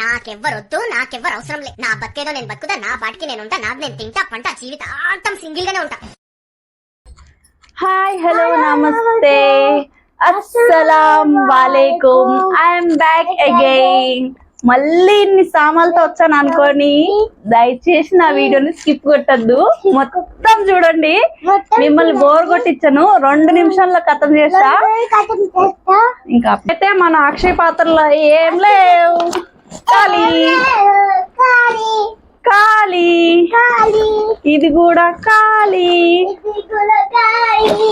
నాకెవ్వరొద్దు నాకెవ్వరు అవసరం లేదు నా బతికేదో నేను బతుకుతా నా పాటికి నేను ఉంటా నాది నేను తింటా పంట జీవితాంతం సింగిల్ గానే ఉంటా హాయ్ హలో నమస్తే. అస్సలం వాలేకుం ఐఎమ్ బ్యాక్ అగైన్ మళ్ళీ ఇన్ని సామాన్లతో వచ్చాను అనుకోని. దయచేసి నా వీడియోని స్కిప్ కొట్టద్దు. మొత్తం చూడండి. మిమ్మల్ని బోర్ కొట్టించను. రెండు నిమిషాల్లో కథం చేస్తా. ఇంకా అయితే మన అక్షయ పాత్రలో ఏం లేవు. ఖాళీ ఖాళీ ఇది కూడా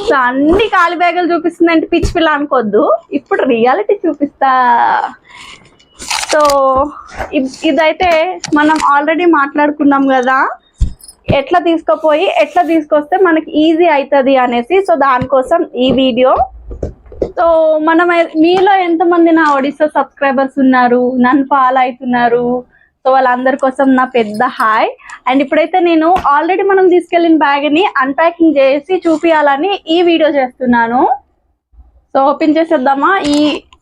సో అన్ని ఖాళీ బ్యాగులు చూపిస్తుందంటే పిచ్చి పిల్ల అనుకోద్దు. ఇప్పుడు రియాలిటీ చూపిస్తా. సో ఇదైతే మనం ఆల్రెడీ మాట్లాడుకున్నాం కదా. ఎట్లా తీసుకుపోయి ఎట్లా తీసుకొస్తే మనకి ఈజీ అవుతుంది అనేసి. సో దానికోసం ఈ వీడియో సో మనం మీలో ఎంతమంది నా ఒడిస్సా సబ్స్క్రైబర్స్ ఉన్నారు నన్ను ఫాలో అవుతున్నారు సో వాళ్ళందరి కోసం నా పెద్ద హాయ్. అండ్ ఇప్పుడైతే నేను ఆల్రెడీ మనం తీసుకెళ్ళిన బ్యాగ్ని అన్ప్యాకింగ్ చేసి చూపించాలని ఈ వీడియో చేస్తున్నాను. సో ఓపెన్ చేసేద్దామా? ఈ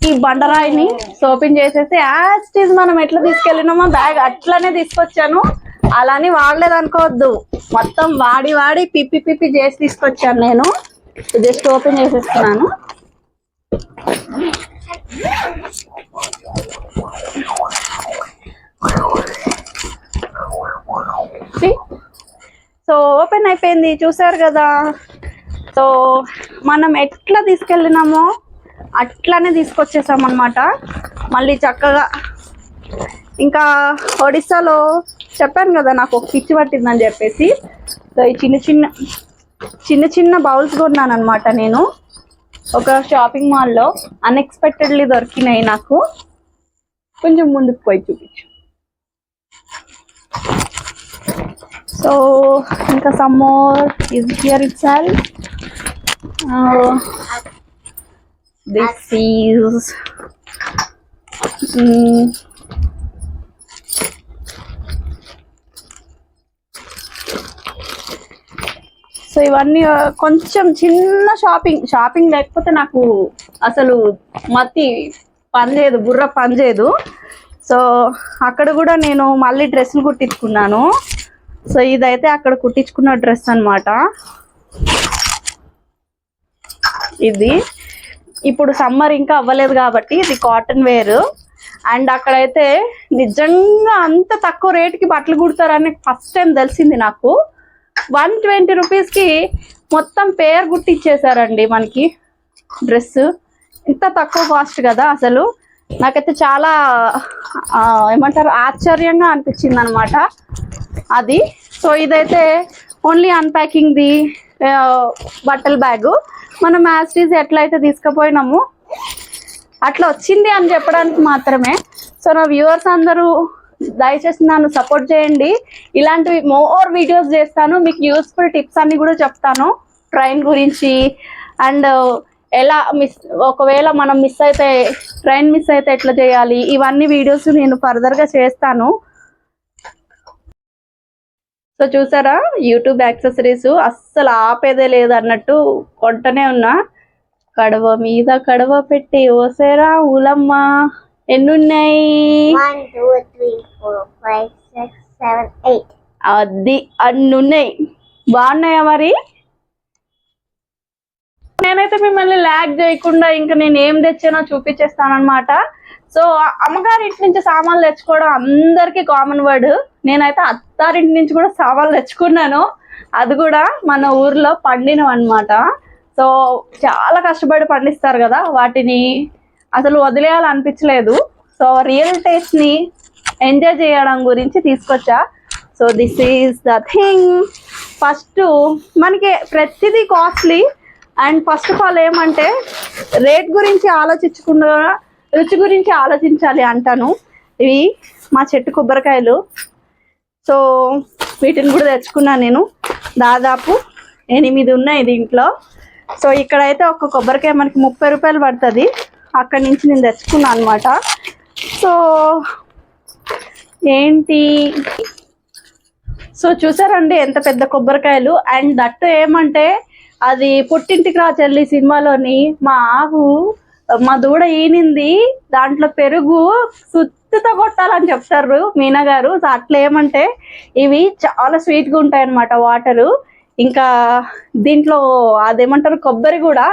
ఈ బండరాయిని సో ఓపెన్ చేసేసి యాజ్ మనం ఎట్లా తీసుకెళ్ళినామో బ్యాగ్ అట్లనే తీసుకొచ్చాను. అలానే వాడలేదు అనుకోవద్దు మొత్తం వాడి వాడి పిప్పి పిప్పి చేసి తీసుకొచ్చాను నేను. జస్ట్ ఓపెన్ చేసేస్తున్నాను. సో ఓపెన్ అయిపోయింది చూసారు కదా? సో మనం ఎట్లా తీసుకెళ్ళినామో అట్లానే తీసుకొచ్చేసాం అనమాట మళ్ళీ చక్కగా ఇంకా ఒడిస్సాలో చెప్పాను కదా నాకు ఒక పిచ్చి పట్టిందని చెప్పేసి. సో ఈ చిన్న చిన్న చిన్న చిన్న బౌల్స్ కొన్నాను అనమాట నేను. ఒక షాపింగ్ మాల్లో అన్ఎక్స్పెక్టెడ్లీ దొరికినాయి నాకు. కొంచెం ముందుకు పోయి చూపించు. సో ఇంకా some more is here it sell this is so ఇవన్నీ కొంచెం చిన్న షాపింగ్ షాపింగ్ లేకపోతే నాకు అసలు మతి పనిచేయదు బుర్ర పనిచేయదు. సో అక్కడ కూడా నేను మళ్ళీ డ్రెస్సులు కుట్టించుకున్నాను. సో ఇదైతే అక్కడ కుట్టించుకున్న డ్రెస్ అన్నమాట. ఇది. ఇప్పుడు సమ్మర్ ఇంకా అవ్వలేదు కాబట్టి ఇది కాటన్ వేర్. అండ్ అక్కడైతే నిజంగా అంత తక్కువ రేటుకి బట్టలు కుడతారని ఫస్ట్ టైం తెలిసింది నాకు. వన్ ట్వంటీ రూపీస్కి మొత్తం పేరు గుట్టిచ్చేసారండి మనకి డ్రెస్. ఇంత తక్కువ కాస్ట్ కదా అసలు. నాకైతే చాలా ఏమంటారు ఆశ్చర్యంగా అనిపించింది అనమాట అది. సో ఇదైతే ఓన్లీ అన్ప్యాకింగ్ది బట్టల బ్యాగు. మనం యాస్టీజ్ ఎట్లయితే తీసుకుపోయినాము అట్లా వచ్చింది అని చెప్పడానికి మాత్రమే. సో నా వ్యూవర్స్ అందరూ దయచేసి నన్ను సపోర్ట్ చేయండి. ఇలాంటివి మోర్ వీడియోస్ చేస్తాను. మీకు యూస్ఫుల్ టిప్స్ అన్ని కూడా చెప్తాను. ట్రైన్ గురించి అండ్ uh, ఎలా మిస్ ఒకవేళ మనం మిస్ అయితే ట్రైన్ మిస్ అయితే ఎట్లా చేయాలి? ఇవన్నీ వీడియోస్ నేను ఫర్దర్గా చేస్తాను. సో చూసారా? యూట్యూబ్ యాక్సెసరీస్ అస్సలు ఆపేదే లేదు అన్నట్టు కొంటనే ఉన్నా. కడవ మీద కడవ పెట్టి ఓసేరా ఊలమ్మ. ఎన్నున్నాయి? అది అన్నున్నాయి. బాగున్నాయా మరి? నేనైతే మిమ్మల్ని ల్యాగ్ చేయకుండా ఇంకా నేను ఏం తెచ్చానో చూపించేస్తానమాట సో అమ్మగారింటి నుంచి సామాన్లు తెచ్చుకోవడం అందరికీ కామన్ వర్డ్ నేనైతే అత్తారింటి నుంచి కూడా సామాన్లు తెచ్చుకున్నాను. అది కూడా మన ఊర్లో పండినవి అనమాట సో చాలా కష్టపడి పండిస్తారు కదా వాటిని. అసలు వదిలేయాలనిపించలేదు. సో రియల్ టేస్ట్ని ఎంజాయ్ చేయడం గురించి తీసుకొచ్చా. So this is the thing first మనకి ప్రతిదీ costly and first of all ఏమంటే రేట్ గురించి ఆలోచించకుండా రుచి గురించి ఆలోచించాలి అంటాను. ఇవి మా చెట్టు కొబ్బరికాయలు. సో వీటిని కూడా తెచ్చుకున్నాను నేను. దాదాపు ఎనిమిది ఉన్నాయి దీంట్లో. సో ఇక్కడైతే ఒక కొబ్బరికాయ మనకి ముప్పై రూపాయలు పడుతుంది. అక్కడి నుంచి నేను తెచ్చుకున్నాను అనమాట సో ఏంటి? సో చూసారండి ఎంత పెద్ద కొబ్బరికాయలు. అండ్ దట్టు ఏమంటే అది పుట్టింటికి రా చెల్లి సినిమాలోని మా ఆవు మా దూడ ఈనింది దాంట్లో పెరుగు సుత్తితో కొట్టాలని చెప్తారు మీనా గారు. సో అట్లా ఏమంటే ఇవి చాలా స్వీట్గా ఉంటాయి అన్నమాట వాటరు. ఇంకా దీంట్లో అదేమంటారు కొబ్బరి కూడా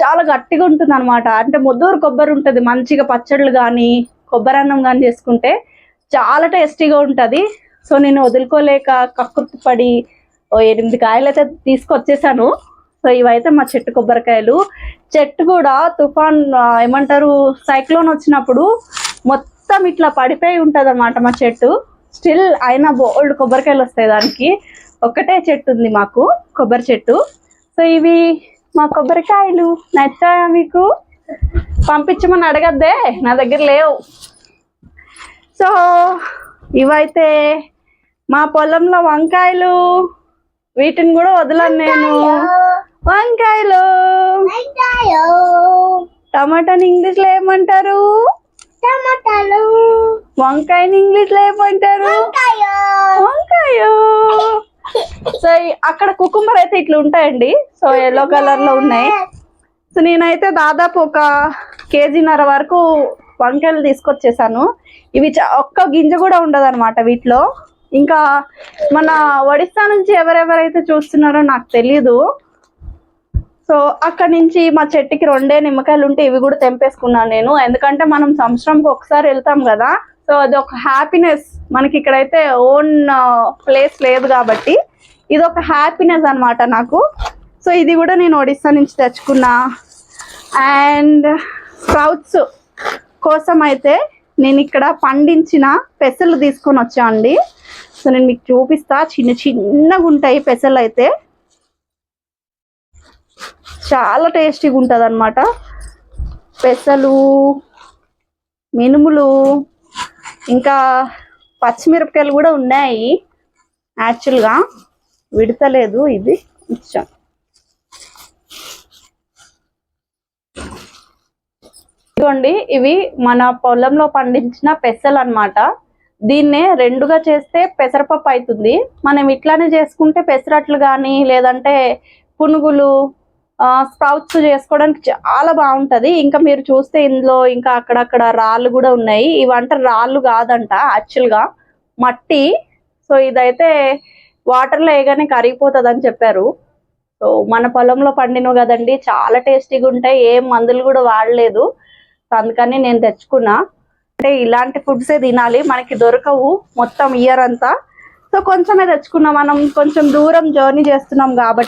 చాలా గట్టిగా ఉంటుంది అనమాట అంటే ముద్దూరు కొబ్బరి ఉంటుంది మంచిగా పచ్చళ్ళు కానీ కొబ్బరి అన్నం కానీ చేసుకుంటే చాలా టేస్టీగా ఉంటుంది. సో నేను వదులుకోలేక కక్కుర్తి పడి ఓ ఎనిమిది కాయలు అయితే తీసుకొచ్చేసాను. సో ఇవైతే మా చెట్టు కొబ్బరికాయలు. చెట్టు కూడా తుఫాన్ ఏమంటారు సైక్లోన్ వచ్చినప్పుడు మొత్తం ఇట్లా పడిపోయి ఉంటుంది అనమాట మా చెట్టు. స్టిల్ అయినా బోల్డ్ కొబ్బరికాయలు వస్తాయి దానికి. ఒక్కటే చెట్టు ఉంది మాకు కొబ్బరి చెట్టు. సో ఇవి మా కొబ్బరికాయలు నచ్చాయా మీకు? పంపించమని అడగద్దే నా దగ్గర లేవు. సో ఇవైతే మా పొలంలో వంకాయలు. వీటిని కూడా వదలను నేను. వంకాయలు. టమాటాని ఇంగ్లీష్లో ఏమంటారు? టమాటాలు. వంకాయని ఇంగ్లీష్లో ఏమంటారు వంకాయ సో అక్కడ కుకుంబర్ అయితే ఇట్లా ఉంటాయండి. సో ఎల్లో కలర్లో ఉన్నాయి. సో నేనైతే దాదాపు ఒక కేజీన్నర వరకు వంకాయలు తీసుకొచ్చేసాను. ఇవి చ- ఒక్క గింజ కూడా ఉండదు అనమాట వీటిలో. ఇంకా మన ఒడిస్సా నుంచి ఎవరెవరైతే చూస్తున్నారో నాకు తెలీదు. సో అక్కడ నుంచి మా చెట్టుకి రెండే నిమ్మకాయలు ఉంటే ఇవి కూడా తెంపేసుకున్నాను నేను. ఎందుకంటే మనం సంవత్సరంకి ఒకసారి వెళ్తాం కదా. సో అది ఒక హ్యాపీనెస్ మనకి ఇక్కడైతే ఓన్ ప్లేస్ లేదు కాబట్టి. ఇది ఒక హ్యాపీనెస్ అన్నమాట నాకు. సో ఇది కూడా నేను ఒడిస్సా నుంచి తెచ్చుకున్నా. అండ్ స్ప్రౌట్స్ కోసం అయితే నేను ఇక్కడ పండించిన పెసలు తీసుకొని వచ్చానండి సో నేను మీకు చూపిస్తా. చిన్న చిన్నగా ఉంటాయి పెసలు అయితే. చాలా టేస్టీగా ఉంటుంది అనమాట పెసలు మినుములు ఇంకా పచ్చిమిరపకాయలు కూడా ఉన్నాయి యాక్చువల్గా విడతలేదు ఇది ఇచ్చాం. ఇదిగోండి ఇవి మన పొలంలో పండించిన పెసలు అన్నమాట దీన్నే రెండుగా చేస్తే పెసరపప్పు అవుతుంది మనం ఇట్లానే చేసుకుంటే పెసరట్లు కానీ లేదంటే పునుగులు స్ప్రౌట్స్ చేసుకోవడానికి చాలా బాగుంటది. ఇంకా మీరు చూస్తే ఇందులో ఇంకా అక్కడక్కడ రాళ్ళు కూడా ఉన్నాయి. ఇవంట రాళ్ళు కాదంట యాక్చువల్గా మట్టి. సో ఇదైతే వాటర్లో వేయగానే కరిగిపోతుంది అని చెప్పారు. సో మన పొలంలో పండినవి కదండి చాలా టేస్టీగా ఉంటాయి ఏం మందులు కూడా వాడలేదు. అందుకని నేను తెచ్చుకున్నా. అంటే ఇలాంటి ఫుడ్సే తినాలి మనకి దొరకవు మొత్తం ఇయర్ అంతా. సో కొంచెమే తెచ్చుకున్నాం మనం కొంచెం దూరం జర్నీ చేస్తున్నాం కాబట్టి.